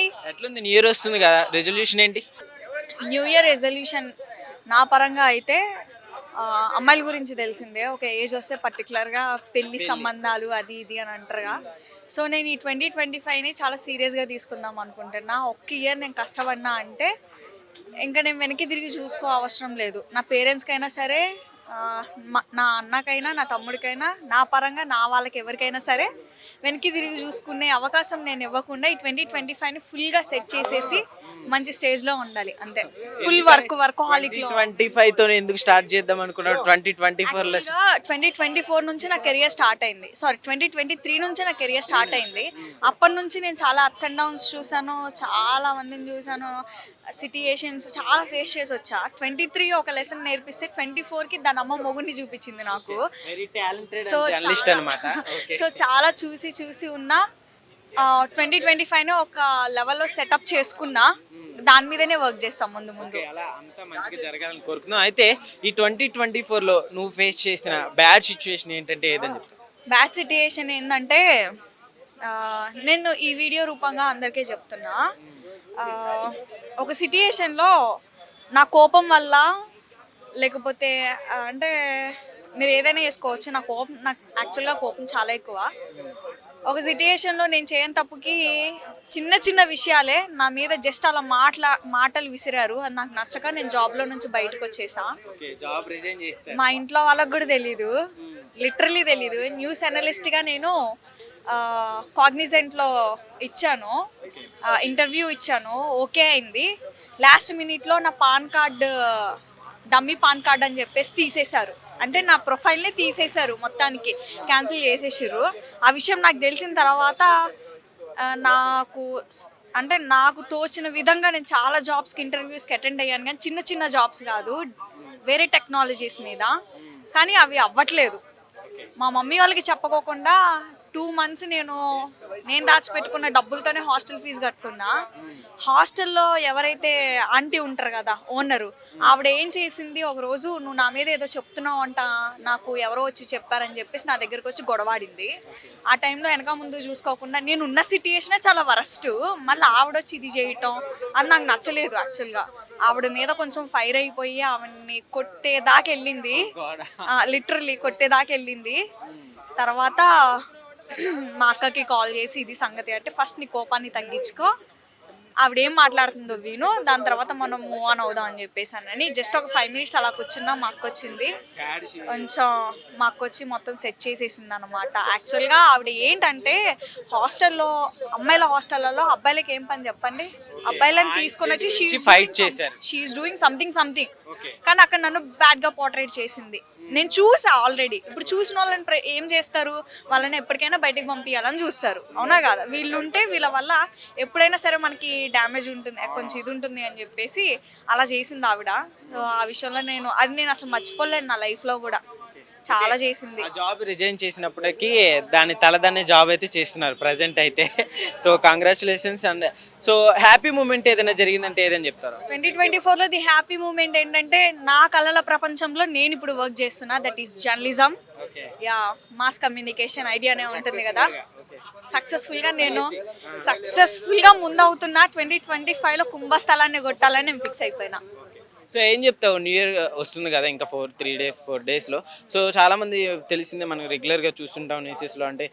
Hi ఎట్లుంది? New year వస్తుంది కదా. రెజల్యూషన్ ఏంటి? న్యూ ఇయర్ రెజల్యూషన్ నా పరంగా అయితే అమ్మాయిల గురించి తెలిసిందే. ఒక ఏజ్ వస్తే పర్టికులర్గా పెళ్ళి సంబంధాలు అది ఇది అని అంటారుగా. సో నేను ఈ ట్వంటీ ట్వంటీ ఫైవ్ని చాలా సీరియస్గా తీసుకుందాం అనుకుంటున్నా. ఒక్క ఇయర్ నేను కష్టపడినా అంటే ఇంకా నేను వెనక్కి తిరిగి చూసుకో అవసరం లేదు. నా పేరెంట్స్కైనా సరే నా అన్నకైనా నా తమ్ముడికైనా నా పరంగా నా వాళ్ళకి ఎవరికైనా సరే వెనక్కి తిరిగి చూసుకునే అవకాశం నేను ఇవ్వకుండా ఈ ట్వంటీ ట్వంటీ ఫైవ్ని ఫుల్గా సెట్ చేసేసి మంచి స్టేజ్లో ఉండాలి అంతే. ఫుల్ వర్క్ వర్క్ హాలిక్లో ట్వంటీ ఫైవ్తో ఎందుకు స్టార్ట్ చేద్దాం అనుకున్నాడు ట్వంటీ ట్వంటీ ఫోర్లో ట్వంటీ ట్వంటీ ఫోర్ నుంచి నా కెరియర్ స్టార్ట్ అయింది. సారీ ట్వంటీ ట్వంటీ త్రీ నుంచి నా కెరియర్ స్టార్ట్ అయింది. అప్పటి నుంచి నేను చాలా అప్స్ అండ్ డౌన్స్ చూసాను చాలా మందిని చూసాను సిట్యుయేషన్స్ చాలా ఫేస్ చేసి వచ్చా. ట్వంటీ త్రీ ఒక లెసన్ నేర్పిస్తే ట్వంటీ ఫోర్కి దాని అమ్మ మొగుడిని చూపించింది నాకు. సో చాలా- సో చాలా చూసి చూసి ఉన్న ట్వంటీ ట్వంటీ ఫైవ్ని ఒక లెవెల్లో సెటప్ చేసుకున్నా దాని మీదనే వర్క్ చేస్తాం ముందు ముందు. అలా అంతా మంచిగా జరగాలని కోరుకుందాం అయితే ఈ ట్వంటీ ట్వంటీ ఫోర్లో నువ్వు ఫేస్ చేసిన బ్యాడ్ సిచ్యువేషన్ ఏంటంటే ఏదని బ్యాడ్ సిట్యుయేషన్ ఏంటంటే నేను ఈ వీడియో రూపంగా అందరికీ చెప్తున్నా. ఒక సిట్యుయేషన్లో నా కోపం వల్ల లేకపోతే అంటే మీరు ఏదైనా చేసుకోవచ్చు. నా కోపం నాకు యాక్చువల్గా కోపం చాలా ఎక్కువ. ఒక సిట్యుయేషన్లో నేను చేయని తప్పుకి చిన్న చిన్న విషయాలే నా మీద జస్ట్ అలా మాట్లా మాటలు విసిరారు. అది నాకు నచ్చక నేను జాబ్లో నుంచి బయటకు వచ్చేసా. మా ఇంట్లో వాళ్ళకి కూడా తెలీదు. లిటరలీ తెలీదు. న్యూస్ అనలిస్ట్గా నేను కాగ్నిజెంట్లో ఇచ్చాను. ఇంటర్వ్యూ ఇచ్చాను. ఓకే అయింది. లాస్ట్ మినిట్లో నా PAN card dummy PAN card అని చెప్పేసి తీసేశారు. అంటే నా ప్రొఫైల్ని తీసేశారు. మొత్తానికి క్యాన్సిల్ చేసేసారు ఆ విషయం నాకు తెలిసిన తర్వాత నాకు అంటే నాకు తోచిన విధంగా నేను చాలా జాబ్స్కి ఇంటర్వ్యూస్కి అటెండ్ అయ్యాను. కానీ చిన్న చిన్న జాబ్స్ కాదు వేరే టెక్నాలజీస్ మీద. కానీ అవి అవ్వట్లేదు. మా మమ్మీ వాళ్ళకి చెప్పకోకుండా టూ మంత్స్ నేను నేను దాచిపెట్టుకున్న డబ్బులతోనే హాస్టల్ ఫీజు కట్టుకున్నా. హాస్టల్లో ఎవరైతే ఆంటీ ఉంటారు కదా ఓనరు ఆవిడ ఏం చేసింది? ఒక రోజు నువ్వు నా మీద ఏదో చెప్తున్నావు అంట నాకు ఎవరో వచ్చి చెప్పారని చెప్పేసి నా దగ్గరకు వచ్చి గొడవాడింది. ఆ టైంలో వెనక ముందు చూసుకోకుండా నేను ఉన్న సిట్యుయేషనే చాలా వరస్ట్. మళ్ళీ ఆవిడ వచ్చి ఇది చేయటం అది నాకు నచ్చలేదు యాక్చువల్గా. ఆవిడ మీద కొంచెం ఫైర్ అయిపోయి ఆవిడ్ని కొట్టేదాకా వెళ్ళింది లిటరలీ కొట్టేదాకా వెళ్ళింది తర్వాత మా అక్కకి కాల్ చేసి ఇది సంగతి అంటే ఫస్ట్ నీ కోపాన్ని తగ్గించుకో. ఆవిడ ఏం మాట్లాడుతుందో విను. దాని తర్వాత మనం మూవ్ ఆన్ అవుదాం అని చెప్పేసానని. జస్ట్ ఒక ఫైవ్ మినిట్స్ అలా కూర్చున్నా. మా అక్క వచ్చింది. కొంచెం మా అక్క వచ్చి మొత్తం సెట్ చేసేసింది అనమాట యాక్చువల్గా ఆవిడ ఏంటంటే హాస్టల్లో అమ్మాయిల హాస్టల్లో అబ్బాయిలకి ఏం పని చెప్పండి? అబ్బాయిలను తీసుకొని వచ్చి వచ్చి fight చేశారు. షీఈస్ డూయింగ్ సంథింగ్ సంథింగ్ కానీ అక్కడ నన్ను బ్యాడ్గా పోర్ట్రేట్ చేసింది. నేను చూసా ఆల్రెడీ ఇప్పుడు చూసిన వాళ్ళని ప్ర- ఏం చేస్తారు? వాళ్ళని ఎప్పటికైనా బయటకు పంపించాలని చూస్తారు. అవునా కాదా? వీళ్ళు ఉంటే వీళ్ళ వల్ల ఎప్పుడైనా సరే మనకి డ్యామేజ్ ఉంటుంది కొంచెం ఇది ఉంటుంది అని చెప్పేసి అలా చేసింది ఆవిడ. సో ఆ విషయంలో నేను అది నేను అసలు మర్చిపోలేను నా లైఫ్లో కూడా. చాలా చేసింది. జాబ్ రిజైన్ చేసినప్పటికీ దాని తలదన్నే జాబ్ అయితే చేస్తున్నారు ప్రజెంట్ అయితే. So congratulations and so happy moment ఏదైనా జరిగిందంటే ఏదని చెప్తారు? ట్వంటీ ట్వంటీ ఫోర్లో ది హ్యాపీ మూమెంట్ ఏంటంటే నా కళల ప్రపంచంలో నేను ఇప్పుడు వర్క్ చేస్తున్నా. దట్ ఈస్ జర్నలిజం యా మాస్ కమ్యూనికేషన్ ఐడియానే ఉంటుంది కదా. సక్సెస్ఫుల్గా నేను సక్సెస్ఫుల్గా ముందవుతున్నా ట్వంటీ ట్వంటీ ఫైవ్లో కుంభస్థలాన్ని కొట్టాలని నేను ఫిక్స్ అయిపోయినా. సో ఏం చెప్తావు? న్యూ ఇయర్ వస్తుంది కదా ఇంకా ఫోర్ త్రీ డే ఫోర్ డేస్లో సో చాలామంది తెలిసిందే మనం రెగ్యులర్గా చూస్తుంటాం న్యూసెస్లో అంటే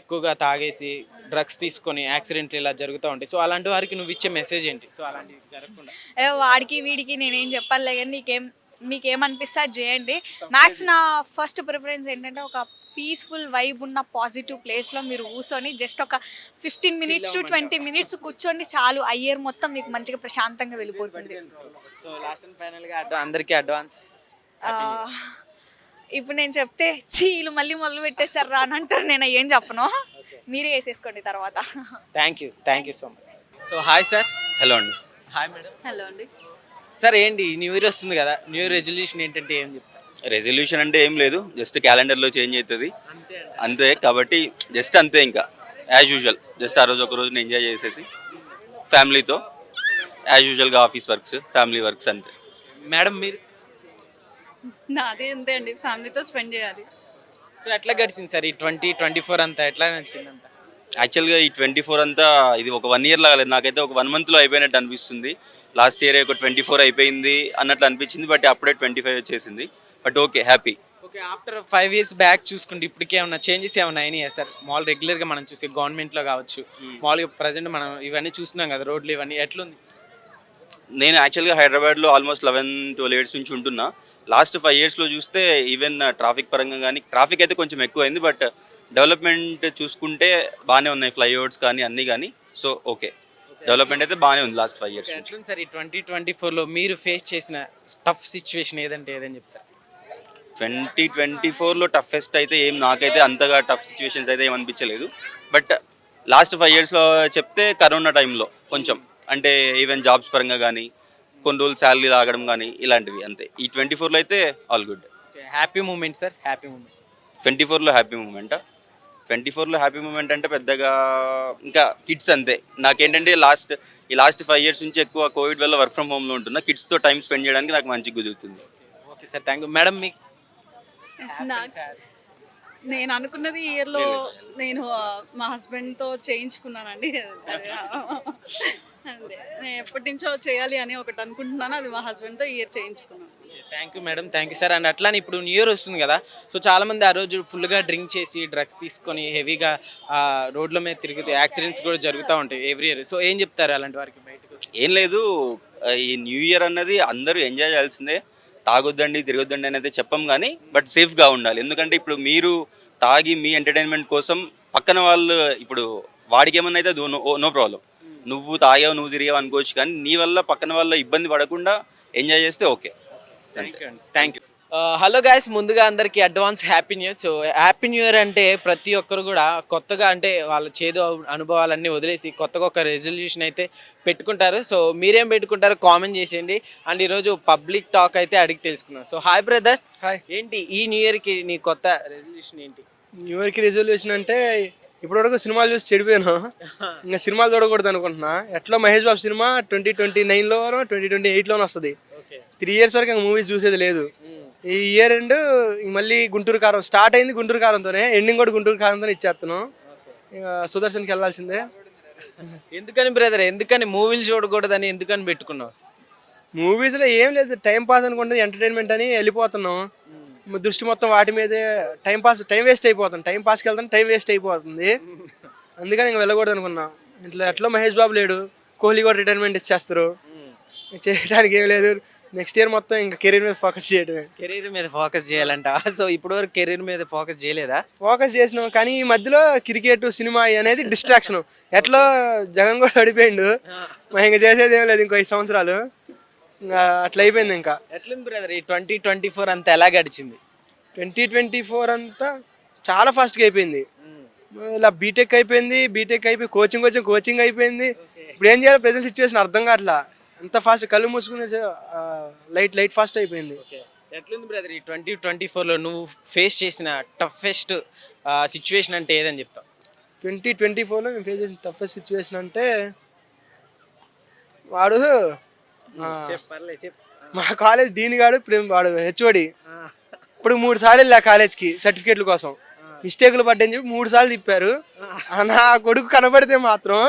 ఎక్కువగా తాగేసి డ్రగ్స్ తీసుకొని యాక్సిడెంట్లు ఇలా జరుగుతూ ఉంటాయి. సో అలాంటి వారికి నువ్వు ఇచ్చే మెసేజ్ ఏంటి? సో అలాంటివి జరగకుండా. వాడికి వీడికి నేనేం చెప్పాలి కానీ నీకేం మీకేమనిపిస్తే అది చేయండి. మ్యాథ్స్ నా ఫస్ట్ ప్రిఫరెన్స్ ఏంటంటే ఒక పీస్ఫుల్ వైబ్ ఉన్న పాజిటివ్ ప్లేస్లో మీరు కూర్చొని జస్ట్ ఒక fifteen minutes to twenty minutes కూర్చోండి చాలు ఆ ఇయర్ మొత్తం మీకు మంచిగా ప్రశాంతంగా వెళ్ళిపోతుంది. సో లాస్ట్ అండ్ ఫైనల్గా అందరికీ అడ్వాన్స్ ఇప్పుడు నేను చెప్తే చీలు మళ్ళీ మొదలు పెట్టేశారు రా అని అంటారు నేను ఏం చెప్పను. మీరే వేసేసుకోండి తర్వాత. Thank you thank you so much so hi sir hello అండి. హాయ్ మేడం హలో అండి. సార్ ఏంటి? న్యూ ఇయర్ వస్తుంది కదా. న్యూ ఇయర్ రెజల్యూషన్ ఏంటంటే ఏం చెప్తారు? రెజల్యూషన్ అంటే ఏం లేదు జస్ట్ క్యాలెండర్లో చేంజ్ అవుతుంది. అంతే కాబట్టి జస్ట్ అంతే ఇంకా. యాజ్ యూజువల్ జస్ట్ ఆ రోజు ఒక రోజుని ఎంజాయ్ చేసేసి ఫ్యామిలీతో యాజ్ యూజువల్గా ఆఫీస్ వర్క్స్ ఫ్యామిలీ వర్క్స్ అంతే. మేడం మీరు? నాదే అంతే అండి ఫ్యామిలీతో స్పెండ్ చేయాలి. సో ఎట్లా గడిచింది సార్ ఈ ట్వంటీ ట్వంటీ ఫోర్ అంతా? ఎట్లా నడిచింది అంతా? యాక్చువల్గా ఈ ట్వంటీ ఫోర్ అంతా ఇది ఒక వన్ ఇయర్ లాగా లేదు. నాకైతే ఒక వన్ మంత్లో అయిపోయినట్టు అనిపిస్తుంది. లాస్ట్ ఇయర్ ఒక ట్వంటీ ఫోర్ అయిపోయింది అన్నట్లు అనిపించింది బట్ అప్పుడే ట్వంటీ ఫైవ్ వచ్చేసింది. But okay happy. Okay after five years back చూసుకుంటే ఇప్పటికే ఏమన్నా చేంజెస్ ఏమైనా అయినాయా సార్? మామూలు రెగ్యులర్గా మనం చూసే గవర్నమెంట్లో కావచ్చు. మామూలుగా ప్రజెంట్ మనం ఇవన్నీ చూస్తున్నాం కదా రోడ్లు ఇవన్నీ ఎట్లుంది? నేను యాక్చువల్గా హైదరాబాద్లో ఆల్మోస్ట్ లెవెన్ ట్వెల్వ్ ఇయర్స్ నుంచి ఉంటున్నా. లాస్ట్ ఫైవ్ ఇయర్స్లో చూస్తే ఈవెన్ ట్రాఫిక్ పరంగా కానీ ట్రాఫిక్ అయితే కొంచెం ఎక్కువైంది బట్ డెవలప్మెంట్ చూసుకుంటే బాగానే ఉన్నాయి ఫ్లైఓవర్స్ కానీ అన్నీ కానీ. So okay. డెవలప్మెంట్ అయితే బాగానే ఉంది లాస్ట్ ఫైవ్ ఇయర్స్ సార్ ఈ ట్వంటీ ట్వంటీ ఫోర్లో మీరు ఫేస్ చేసిన టఫ్ సిచ్యువేషన్ ఏదంటే ఏదని చెప్తారు? ట్వంటీ ట్వంటీ ఫోర్లో టఫెస్ట్ అయితే ఏం నాకైతే అంతగా టఫ్ సిచ్యువేషన్స్ అయితే ఏం అనిపించలేదు. బట్ లాస్ట్ ఫైవ్ ఇయర్స్లో చెప్తే కరోనా టైంలో కొంచెం. అంటే ఈవెన్ జాబ్స్ పరంగా కానీ కొన్ని రోజులు శాలరీ రాగడం కానీ ఇలాంటివి అంతే. ఈ ట్వంటీ ఫోర్లో అయితే all good happy moment sir happy moment twenty ఫోర్లో హ్యాపీ మూమెంట్ ట్వంటీ ఫోర్లో హ్యాపీ మూమెంట్ అంటే పెద్దగా ఇంకా కిడ్స్ అంతే. నాకేంటంటే లాస్ట్ ఈ లాస్ట్ ఫైవ్ ఇయర్స్ నుంచి ఎక్కువ కోవిడ్ వల్ల వర్క్ ఫ్రమ్ హోమ్లో ఉంటున్నా. కిడ్స్తో టైం స్పెండ్ చేయడానికి నాకు మంచిగా కుదురుతుంది okay sir thank you madam మీకు నేను అనుకున్నది ఇయర్లో నేను మా హస్బెండ్తో చేయించుకున్నానండి. అంతే. నేను ఎప్పటి నుంచో చేయాలి అని ఒకటి అనుకుంటున్నాను. అది మా హస్బెండ్తో ఇయర్ చేయించుకున్నాను. Thank you madam thank you sir and అట్లానే ఇప్పుడు న్యూ ఇయర్ వస్తుంది కదా. సో చాలా మంది ఆ రోజు ఫుల్గా డ్రింక్ చేసి డ్రగ్స్ తీసుకొని హెవీగా రోడ్ల మీద తిరుగుతూ యాక్సిడెంట్స్ కూడా జరుగుతూ ఉంటాయి ఎవ్రీ ఇయర్ సో ఏం చెప్తారు అలాంటి వారికి బయటకు? ఏం లేదు. ఈ న్యూ ఇయర్ అన్నది అందరూ ఎంజాయ్ చేయాల్సిందే. తాగొద్దండి తిరగొద్దండి అని అయితే చెప్పం కానీ బట్ సేఫ్గా ఉండాలి. ఎందుకంటే ఇప్పుడు మీరు తాగి మీ ఎంటర్టైన్మెంట్ కోసం పక్కన వాళ్ళు ఇప్పుడు వాడికి ఏమన్నా అయితే నో ప్రాబ్లం నువ్వు తాగావు నువ్వు తిరిగావు అనుకోవచ్చు కానీ నీ వల్ల పక్కన వాళ్ళ ఇబ్బంది పడకుండా ఎంజాయ్ చేస్తే okay thank you thank you hello guys ముందుగా అందరికీ advance happy new year so happy new year అంటే ప్రతి ఒక్కరు కూడా కొత్తగా అంటే వాళ్ళ చేదు అనుభవాలన్నీ వదిలేసి కొత్తగా ఒక రెజల్యూషన్ అయితే పెట్టుకుంటారు. సో మీరేం పెట్టుకుంటారో కామెంట్ చేసేయండి. అండ్ ఈరోజు పబ్లిక్ టాక్ అయితే అడిగి తెలుసుకుందాం. సో హాయ్ బ్రదర్ హాయ్ ఏంటి ఈ న్యూ ఇయర్కి నీ కొత్త రెజల్యూషన్ ఏంటి? న్యూ ఇయర్కి రెజల్యూషన్ అంటే ఇప్పటివరకు సినిమాలు చూసి చెడిపోయాను. ఇంకా సినిమాలు చూడకూడదు అనుకుంటున్నా. ఎట్లా మహేష్ బాబు సినిమా ట్వంటీ ట్వంటీ నైన్లోనో ట్వంటీ ట్వంటీ ఎయిట్లోనో వస్తుంది. ఓకే త్రీ ఇయర్స్ వరకు ఇంకా మూవీస్ చూసేది లేదు. ఈ ఇయర్ ఎండ్ మళ్ళీ గుంటూరు కారం స్టార్ట్ అయింది గుంటూరు కారంతోనే ఎండింగ్ కూడా గుంటూరు కారంతోనే ఇచ్చేస్తున్నాం. ఇక సుదర్శన్కి వెళ్ళాల్సిందే. ఎందుకని బ్రదర్ ఎందుకని మూవీలు చూడకూడదని ఎందుకని పెట్టుకున్నావు? మూవీస్లో ఏం లేదు టైం పాస్ అనుకుంటుంది ఎంటర్టైన్మెంట్ అని వెళ్ళిపోతున్నాం. మ- దృష్టి మొత్తం వాటి మీదే టైం పాస్ టైం వేస్ట్ అయిపోతుంది. టైం పాస్కి వెళ్తాను టైం వేస్ట్ అయిపోతుంది. అందుకని ఇంక వెళ్ళకూడదు అనుకున్నా. ఇంట్లో ఎట్లా మహేష్ బాబు లేడు కోహ్లీ కూడా రిటైర్మెంట్ ఇచ్చేస్తారు. ఇంక చేయడానికి ఏం లేదు నెక్స్ట్ ఇయర్ మొత్తం ఇంకా కెరీర్ మీద ఫోకస్ చేయడమే. కెరీర్ మీద ఫోకస్ చేయాలంట. సో ఇప్పటివరకు కెరీర్ మీద ఫోకస్ చేయలేదా? ఫోకస్ చేసినాం కానీ ఈ మధ్యలో క్రికెట్ సినిమా అనేది డిస్ట్రాక్షన్ ఎట్లా జగన్ కూడా ఓడిపోయిండు. మరి ఇంకా చేసేది ఏం లేదు ఇంకో ఐదు సంవత్సరాలు. ఇంకా అట్లా అయిపోయింది ఇంకా. ఎట్లుంది బ్రదర్ ఈ ట్వంటీ ట్వంటీ ఫోర్ అంతా ఎలా గడిచింది? ట్వంటీ ట్వంటీ ఫోర్ అంతా చాలా ఫాస్ట్గా అయిపోయింది. ఇలా బీటెక్ అయిపోయింది బీటెక్ అయిపోయి కోచింగ్ వచ్చి కోచింగ్ అయిపోయింది. ఇప్పుడు ఏం చేయాలి ప్రజెంట్ సిచ్యువేషన్ అర్థం కావట్లా. ఎంత ఫాస్ట్ కళ్ళు మూసుకుని లైట్ లైట్ ఫాస్ట్ అయిపోయింది. ఎట్లుంది బ్రదర్ ఈ ట్వంటీ ట్వంటీ ఫోర్లో నువ్వు ఫేస్ చేసిన టఫెస్ట్ సిచ్యువేషన్ అంటే ఏదని చెప్తావు? ట్వంటీ ట్వంటీ ఫోర్లో నేను ఫేస్ చేసిన టఫెస్ట్ సిచ్యువేషన్ అంటే వాడు మా కాలేజ్ డీన్ గాడు వాడు హెచ్ఓడి ఇప్పుడు మూడు సార్లు వెళ్ళా కాలేజ్కి సర్టిఫికేట్ల కోసం. మిస్టేకులు పడ్డాయని చెప్పి మూడు సార్లు తిప్పారు. నా కొడుకు కనబడితే మాత్రం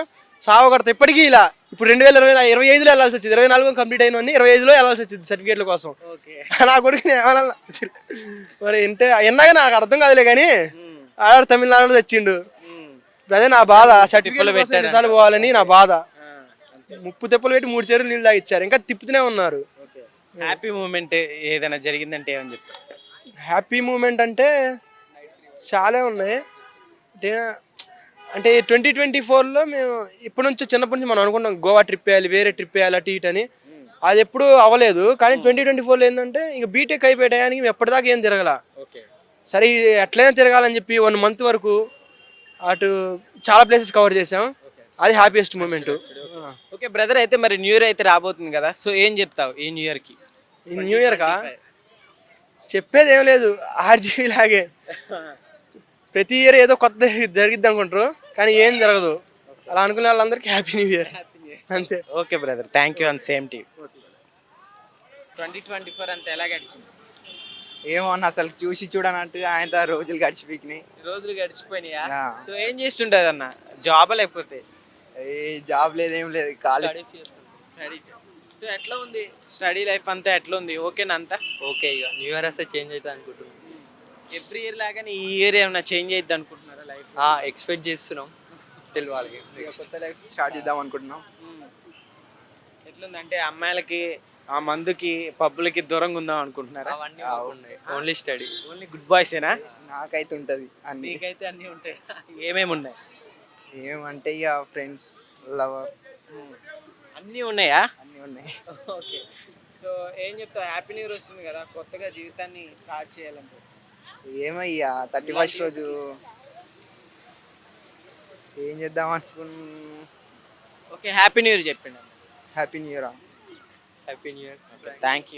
సావు కొడతా ఇప్పటికీ ఇలా. ఇప్పుడు రెండు వేల ఇరవై ఇరవై ఐదులో వెళ్ళాల్సి వచ్చింది. ఇరవై నాలుగు కంప్లీట్ అయిన ఇరవై ఐదులో వెళ్ళాల్సి వచ్చింది సర్టిఫికేట్ల కోసం. నా ఏమన్నా మరి అంటే ఎన్నాగా నాకు అర్థం కాదులే కానీ ఆడ తమిళనాడులో తెచ్చిండు. అదే నా బాధ. సర్టిఫికేట్ ఎన్నిసార్లు పోవాలని నా బాధ. ముప్పు తెప్పలు పెట్టి మూడు చెరువులు నీళ్ళు తాగిచ్చారు. ఇంకా తిప్పుతూనే ఉన్నారు. హ్యాపీ మూమెంట్ ఏదైనా జరిగిందంటే ఏమని చెప్తావు? హ్యాపీ మూమెంట్ అంటే చాలా ఉన్నాయి. అంటే ట్వంటీ ట్వంటీ ఫోర్లో మేము ఇప్పటి నుంచి చిన్నప్పటి నుంచి మనం అనుకున్నాం గోవా ట్రిప్ వేయాలి వేరే ట్రిప్ వేయాలి అటు ఇటు అని. అది ఎప్పుడు అవ్వలేదు. కానీ ట్వంటీ ట్వంటీ ఫోర్లో ఏంటంటే ఇంకా బీటెక్ అయిపోయే టయానికి మేము ఎప్పటిదాకా ఏం తిరగల. సరే ఎట్లయినా తిరగాలని చెప్పి వన్ మంత్ వరకు అటు చాలా ప్లేసెస్ కవర్ చేసాం అది హ్యాపీయెస్ట్ మూమెంట్ ఓకే బ్రదర్ అయితే మరి న్యూ ఇయర్ అయితే రాబోతుంది కదా. సో ఏం చెప్తావు ఈ న్యూ ఇయర్కి ఈ న్యూ ఇయర్ కా? చెప్పేది ఏం లేదు. ఆర్జీ లాగే. ప్రతి ఇయర్ ఏదో కొత్త జరిగిద్ది అనుకుంటారు కానీ ఏం జరగదు. అలా అనుకునే వాళ్ళందరికీ హ్యాపీ న్యూ ఇయర్ అంతే. Okay brother thank you and same tea twenty twenty four అంతా ఎలా గడిచింది? ఏమో అన్న అసలు చూసి చూడనట్టు ఆయన రోజులు గడిచిపోయినాయి. రోజులు గడిచిపోయినాయా? ఆ. సో ఏం చేస్తుంటారు అన్న? జాబ్ లేకపోతే? ఏ జాబ్ లేదు ఏం లేదు ఖాళీ. స్టడీస్ సో ఎట్లా ఉంది? స్టడీ లైఫ్ అంతా ఎట్లా ఉంది? ఓకేనా అంతా ఓకే ఇక న్యూ ఇయర్ వస్తే చేంజ్ అవుతుంది అనుకుంటున్నాం. ఎవ్రీ ఇయర్ లాగానే ఈ ఇయర్ ఏమైనా చేంజ్ అయ్యిద్ది అనుకుంటున్నారా లైఫ్? ఎక్స్పెక్ట్ చేస్తున్నాం. తెలియాలి కొత్త లైఫ్ స్టార్ట్ చేద్దాం అనుకుంటున్నాం. ఎట్లుంది అంటే అమ్మాయిలకి ఆ మందుకి పబ్బులకి దూరంగా ఉందాం అనుకుంటున్నారా? అవన్నీ ఉన్నాయి. ఓన్లీ స్టడీ ఓన్లీ గుడ్ బాయ్సేనా నాకైతే ఉంటుంది అన్ని. నీకైతే అన్నీ ఉంటాయి. ఏమేమి ఉన్నాయి? ఏమంటే ఇక ఫ్రెండ్స్ లవర్ అన్నీ ఉన్నాయా? అన్నీ ఉన్నాయి. ఓకే. సో ఏం చెప్తావు? హ్యాపీ న్యూ ఇయర్ వస్తుంది కదా. కొత్తగా జీవితాన్ని స్టార్ట్ చేయాలంటే. ఏమయ్యా థర్టీ ఫస్ట్ రోజు ఏం చేద్దాం అనుకున్ ఓకే హ్యాపీ న్యూ ఇయర్ చెప్పండి. Happy new year happy new year thank you